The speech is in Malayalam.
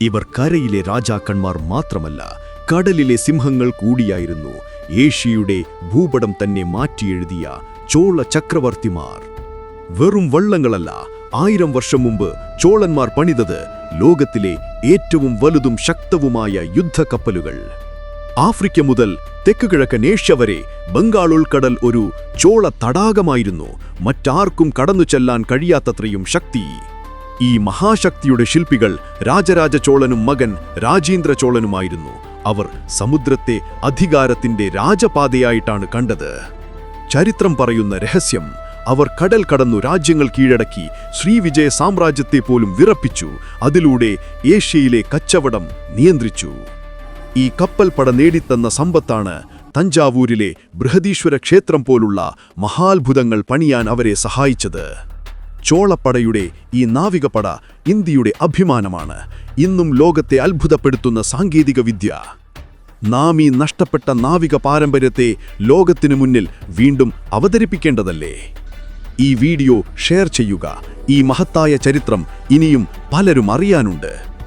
ഇവർ കരയിലെ രാജാക്കന്മാർ മാത്രമല്ല കടലിലെ സിംഹങ്ങൾ കൂടിയായിരുന്നു. ഏഷ്യയുടെ ഭൂപടം തന്നെ മാറ്റിയെഴുതിയ ചോള ചക്രവർത്തിമാർ. വെറും വള്ളങ്ങളല്ല ആയിരം വർഷം മുമ്പ് ചോളന്മാർ പണിതത് ലോകത്തിലെ ഏറ്റവും വലുതും ശക്തവുമായ യുദ്ധക്കപ്പലുകൾ. ആഫ്രിക്ക മുതൽ തെക്കുകിഴക്കൻ ഏഷ്യ വരെ ബംഗാൾ ഉൾക്കടൽ ഒരു ചോള തടാകമായിരുന്നു. മറ്റാർക്കും കടന്നു ചെല്ലാൻ കഴിയാത്തത്രയും ശക്തി. ഈ മഹാശക്തിയുടെ ശില്പികൾ രാജരാജ ചോളനും മകൻ രാജേന്ദ്ര ചോളനുമായിരുന്നു. അവർ സമുദ്രത്തെ അധികാരത്തിന്റെ രാജപാതയായിട്ടാണ് കണ്ടത്. ചരിത്രം പറയുന്ന രഹസ്യം അവർ കടൽ കടന്നു രാജ്യങ്ങൾ കീഴടക്കി ശ്രീവിജയ സാമ്രാജ്യത്തെ പോലും വിറപ്പിച്ചു. അതിലൂടെ ഏഷ്യയിലെ കച്ചവടം നിയന്ത്രിച്ചു. ഈ കപ്പൽ പട നേടിത്തന്ന സമ്പത്താണ് തഞ്ചാവൂരിലെ ബൃഹദീശ്വര ക്ഷേത്രം പോലുള്ള മഹാത്ഭുതങ്ങൾ പണിയാൻ അവരെ സഹായിച്ചത്. ചോളപ്പടയുടെ ഈ നാവികപ്പട ഇന്ത്യയുടെ അഭിമാനമാണ്. ഇന്നും ലോകത്തെ അത്ഭുതപ്പെടുത്തുന്ന സാങ്കേതിക വിദ്യ നാം ഈ നഷ്ടപ്പെട്ട നാവിക പാരമ്പര്യത്തെ ലോകത്തിനു മുന്നിൽ വീണ്ടും അവതരിപ്പിക്കേണ്ടതല്ലേ? ഈ വീഡിയോ ഷെയർ ചെയ്യുക. ഈ മഹത്തായ ചരിത്രം ഇനിയും പലരും അറിയാനുണ്ട്.